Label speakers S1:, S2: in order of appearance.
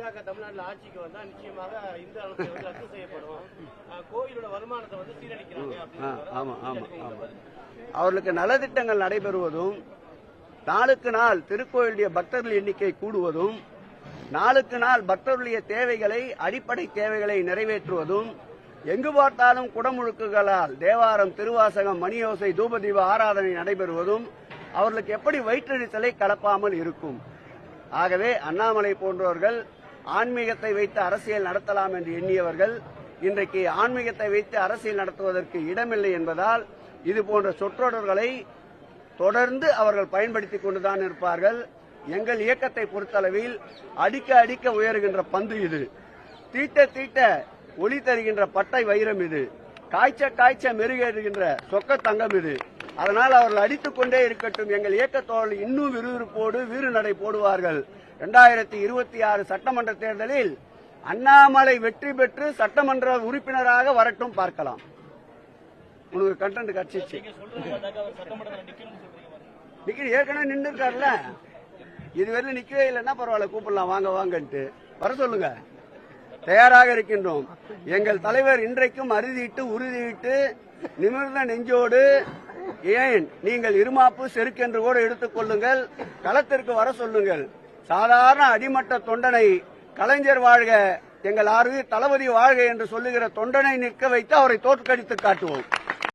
S1: பாஜக தமிழ்நாட்டுல ஆட்சிக்கு வந்தா நிச்சயமாக இந்து வந்து ரத்து செய்யப்படும். கோயிலோட வருமானத்தை வந்து சீரழிக்கிறாங்க
S2: ஆ,
S1: அப்படின்னு
S2: ஆமா ஆமா ஆமா. அவர்களுக்கு நலத்திட்டங்கள் நடைபெறுவதும் நாளுக்கு நாள் திருக்கோயிலுடைய பக்தர்கள் எண்ணிக்கை கூடுவதும் நாளுக்கு நாள் பக்தர்களுடைய தேவைகளை அடிப்படை தேவைகளை நிறைவேற்றுவதும் எங்கு பார்த்தாலும் குடமுழுக்குகளால் தேவாரம் திருவாசகம் மணியோசை தூபதீப ஆராதனை நடைபெறுவதும் அவர்களுக்கு எப்படி வயிற்றெழுத்தலை கலப்பாமல் இருக்கும்? ஆகவே அண்ணாமலை போன்றவர்கள் ஆன்மீகத்தை வைத்து அரசியல் நடத்தலாம் என்று எண்ணியவர்கள் இன்றைக்கு ஆன்மீகத்தை வைத்து அரசியல் நடத்துவதற்கு இடமில்லை என்பதால் இது போன்ற சொற்றொடர்களை தொடர்ந்து அவர்கள் பயன்படுத்திக் கொண்டுதான் இருப்பார்கள். எங்கள் இயக்கத்தை பொறுத்தளவில் அடிக்க அடிக்க உயருகின்ற பந்து இது. தீட்ட தீட்ட ஒளி தருகின்ற பட்டை வைரம் இது. காய்ச்ச காய்ச்ச மெருகேறுகின்ற சொக்க தங்கம் இது. அதனால் அவர்கள் அடித்துக் கொண்டே இருக்கட்டும். எங்கள் இயக்கத்தோடு இன்னும் விறுவிறுப்போடு வீறு நடை போடுவார்கள். இரண்டாயிரத்தி இருபத்தி ஆறு சட்டமன்ற தேர்தலில் அண்ணாமலை வெற்றி பெற்று சட்டமன்ற உறுப்பினராக வரட்டும் பார்க்கலாம். உனக்கு கண்டென்ட் கட்சிச்சு நிக்கிற ஏற்கனவே நின்று இருக்காருல்ல இதுவரையிலும் நிக்கவே இல்லைன்னா பரவாயில்ல கூப்பிடலாம். வாங்க வாங்கன்ட்டு. வர சொல்லுங்க. தயாராக இருக்கின்றோம். எங்கள் தலைவர் இன்றைக்கும் அறுதியிட்டு உறுதியிட்டு நிமிர்ந்த நெஞ்சோடு ஏன் நீங்கள் இருமாப்பு செருக்கென்று கூட எடுத்துக் கொள்ளுங்கள். களத்திற்கு வர சொல்லுங்கள். சாதாரண அடிமட்ட தொண்டனை கலைஞர் வாழ்க எங்கள் ஆறு தளபதி வாழ்க என்று சொல்லுகிற தொண்டனை நிற்க வைத்து அவரை தோற்கடித்து காட்டுவோம்.